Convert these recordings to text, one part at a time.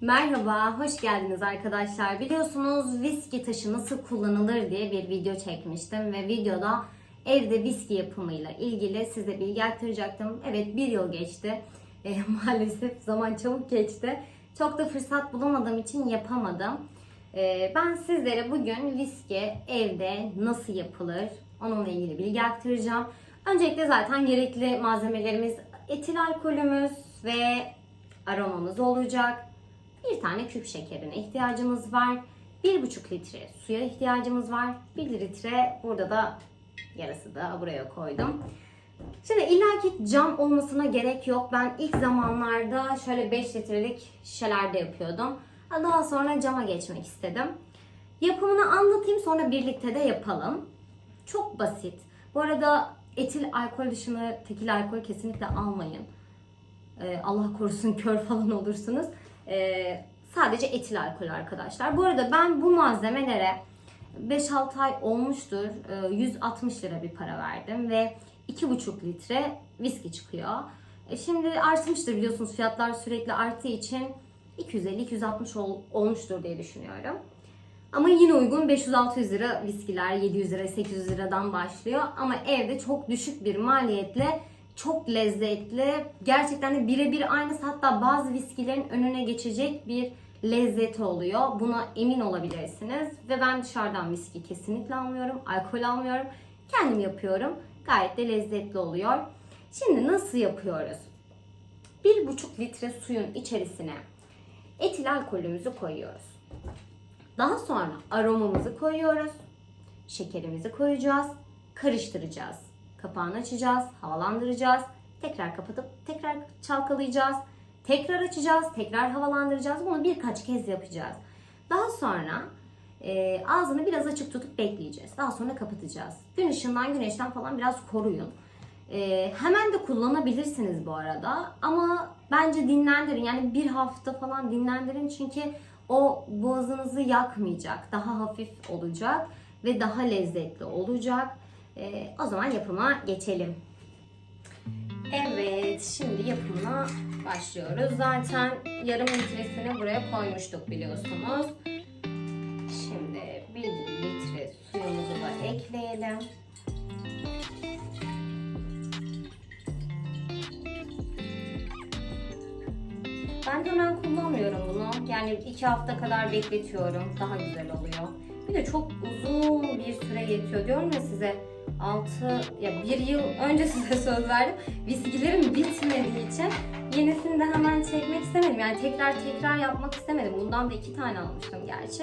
Merhaba, hoş geldiniz arkadaşlar. Biliyorsunuz viski taşı nasıl kullanılır diye bir video çekmiştim ve videoda evde viski yapımıyla ilgili size bilgi aktaracaktım. Evet bir yıl geçti. E, maalesef zaman çabuk geçti. Çok da fırsat bulamadığım için yapamadım. E, ben sizlere bugün viski evde nasıl yapılır onunla ilgili bilgi aktaracağım. Öncelikle zaten gerekli malzemelerimiz etil alkolümüz ve aromamız olacak. Bir tane küp şekerine ihtiyacımız var. 1,5 litre suya ihtiyacımız var. 1 litre burada da yarısı da buraya koydum. Şimdi illaki cam olmasına gerek yok. Ben ilk zamanlarda şöyle 5 litrelik şişelerde yapıyordum. Daha sonra cama geçmek istedim. Yapımını anlatayım sonra birlikte de yapalım. Çok basit. Bu arada etil alkol dışında tekil alkol kesinlikle almayın. Ee, Allah korusun kör falan olursunuz. Ee, sadece etil alkol arkadaşlar. Bu arada ben bu malzemelere 5-6 ay olmuştur. Ee, 160 lira bir para verdim ve 2,5 litre viski çıkıyor. E şimdi artmıştır biliyorsunuz fiyatlar sürekli arttığı için 250-260 ol, olmuştur diye düşünüyorum. Ama yine uygun 500-600 lira viskiler 700 lira 800 liradan başlıyor. Ama evde çok düşük bir maliyetle çok lezzetli. Gerçekten de birebir aynısı hatta bazı viskilerin önüne geçecek bir lezzeti oluyor. Buna emin olabilirsiniz. Ve ben dışarıdan viski kesinlikle almıyorum. Alkol almıyorum. Kendim yapıyorum. Gayet de lezzetli oluyor. Şimdi nasıl yapıyoruz? 1,5 litre suyun içerisine etil alkolümüzü koyuyoruz. Daha sonra aromamızı koyuyoruz. Şekerimizi koyacağız. Karıştıracağız. Kapağını açacağız. Havalandıracağız. Tekrar kapatıp tekrar çalkalayacağız. Tekrar açacağız. Tekrar havalandıracağız. Bunu birkaç kez yapacağız. Daha sonra e, ağzını biraz açık tutup bekleyeceğiz. Daha sonra kapatacağız. Gün ışığından, güneşten falan biraz koruyun. E, hemen de kullanabilirsiniz bu arada. Ama bence dinlendirin. Yani bir hafta falan dinlendirin. Çünkü o boğazınızı yakmayacak. Daha hafif olacak ve daha lezzetli olacak. E, o zaman yapıma geçelim. Evet, şimdi yapımına başlıyoruz. Zaten yarım litresini buraya koymuştuk biliyorsunuz. Şimdi bir litre suyumuzu da ekleyelim. Ben hemen kullanmıyorum bunu. Yani iki hafta kadar bekletiyorum. Daha güzel oluyor. Bir de çok uzun bir süre yetiyor. Diyorum ya size 6 ya bir yıl önce size söz verdim. Viskilerim bitmediği için yenisini de hemen çekmek istemedim. Yani tekrar tekrar yapmak istemedim. Bundan da iki tane almıştım gerçi.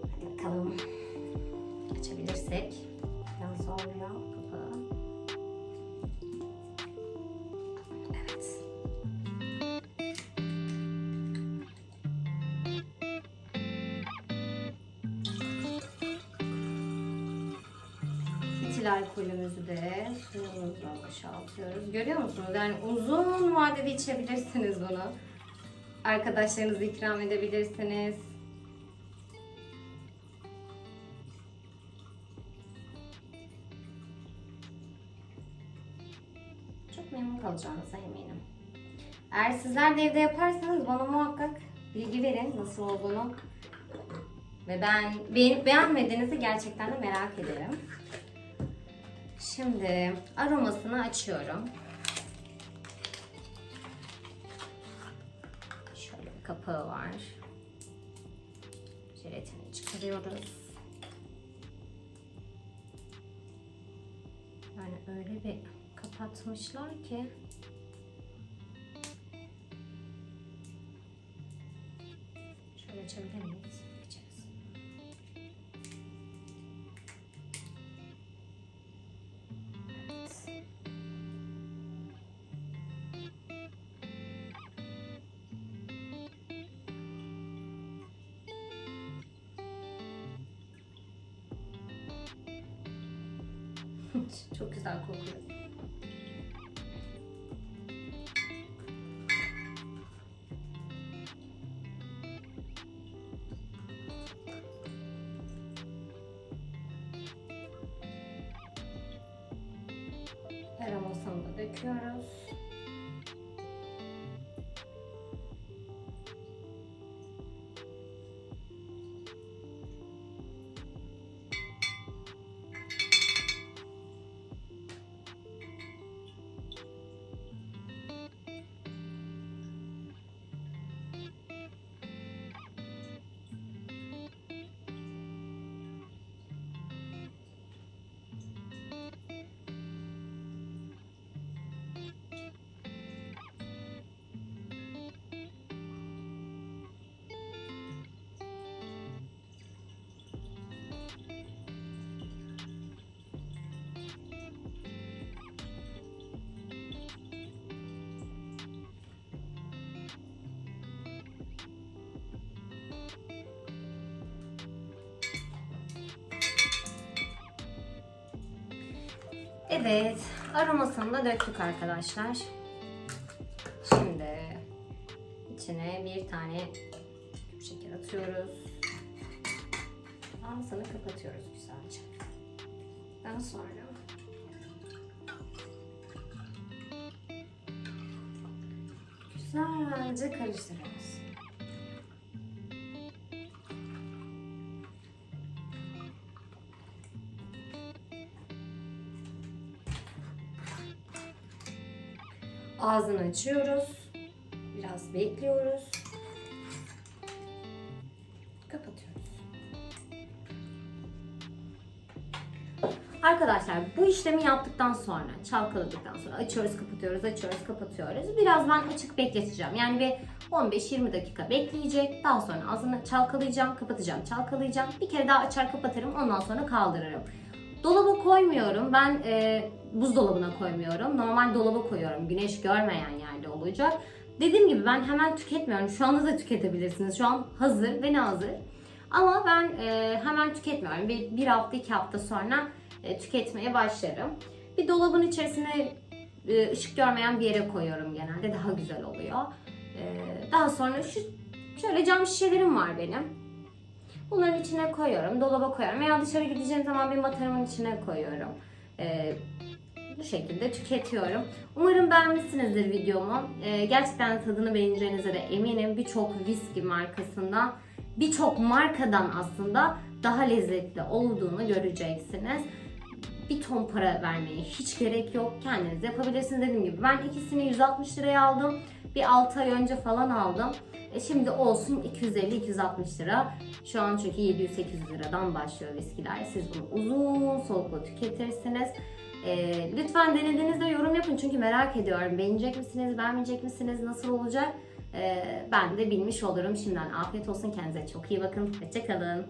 Hadi bakalım. Açabilirsek. Biraz zorluyor kapağı. Etil alkolümüzü de suyumuzla boşaltıyoruz. Görüyor musunuz? Yani uzun vadede içebilirsiniz bunu. Arkadaşlarınızı ikram edebilirsiniz. Çok memnun kalacağınıza eminim. Eğer sizler de evde yaparsanız bana muhakkak bilgi verin nasıl olduğunu. Ve ben beğenip beğenmediğinizi gerçekten de merak ederim. Şimdi aromasını açıyorum. Şöyle bir kapağı var. Jelatini çıkarıyoruz. Yani öyle bir kapatmışlar ki Şöyle açabilir miyiz? Çok güzel kokuyor. Aromasını da döküyoruz. Evet, aromasını da döktük arkadaşlar. Şimdi içine bir tane küp şeker atıyoruz. Ağzını kapatıyoruz güzelce. Daha sonra güzelce karıştırıyoruz. Ağzını açıyoruz. Biraz bekliyoruz. Kapatıyoruz. Arkadaşlar bu işlemi yaptıktan sonra, çalkaladıktan sonra açıyoruz, kapatıyoruz, açıyoruz, kapatıyoruz. Biraz ben açık bekleteceğim. Yani bir 15-20 dakika bekleyecek. Daha sonra ağzını çalkalayacağım, kapatacağım, çalkalayacağım. Bir kere daha açar kapatırım, ondan sonra kaldırırım. Dolaba koymuyorum. Ben e, buzdolabına koymuyorum. Normal dolaba koyuyorum. Güneş görmeyen yerde olacak. Dediğim gibi ben hemen tüketmiyorum. Şu anda da tüketebilirsiniz. Şu an hazır ve hazır. Ama ben e, hemen tüketmiyorum. Bir, bir hafta iki hafta sonra e, tüketmeye başlarım. Bir dolabın içerisine e, ışık görmeyen bir yere koyuyorum genelde. Daha güzel oluyor. E, daha sonra şu şöyle cam şişelerim var benim. Bunların içine koyuyorum, dolaba koyuyorum veya dışarı gideceğim zaman bir matarımın içine koyuyorum. Ee, bu şekilde tüketiyorum. Umarım beğenmişsinizdir videomu. Ee, gerçekten tadını beğeneceğinize de eminim. Birçok viski markasından, birçok markadan aslında daha lezzetli olduğunu göreceksiniz. Bir ton para vermeye hiç gerek yok. Kendiniz yapabilirsiniz dediğim gibi. Ben ikisini 160 liraya aldım. Bir 6 ay önce falan aldım. E şimdi olsun 250-260 lira. Şu an çünkü 700-800 liradan başlıyor viskiler. Siz bunu uzun soluklu tüketirsiniz. E, lütfen denediğinizde yorum yapın çünkü merak ediyorum. Beğenecek misiniz, beğenmeyecek misiniz, nasıl olacak? E, ben de bilmiş olurum. Şimdiden afiyet olsun. Kendinize çok iyi bakın. Hoşçakalın.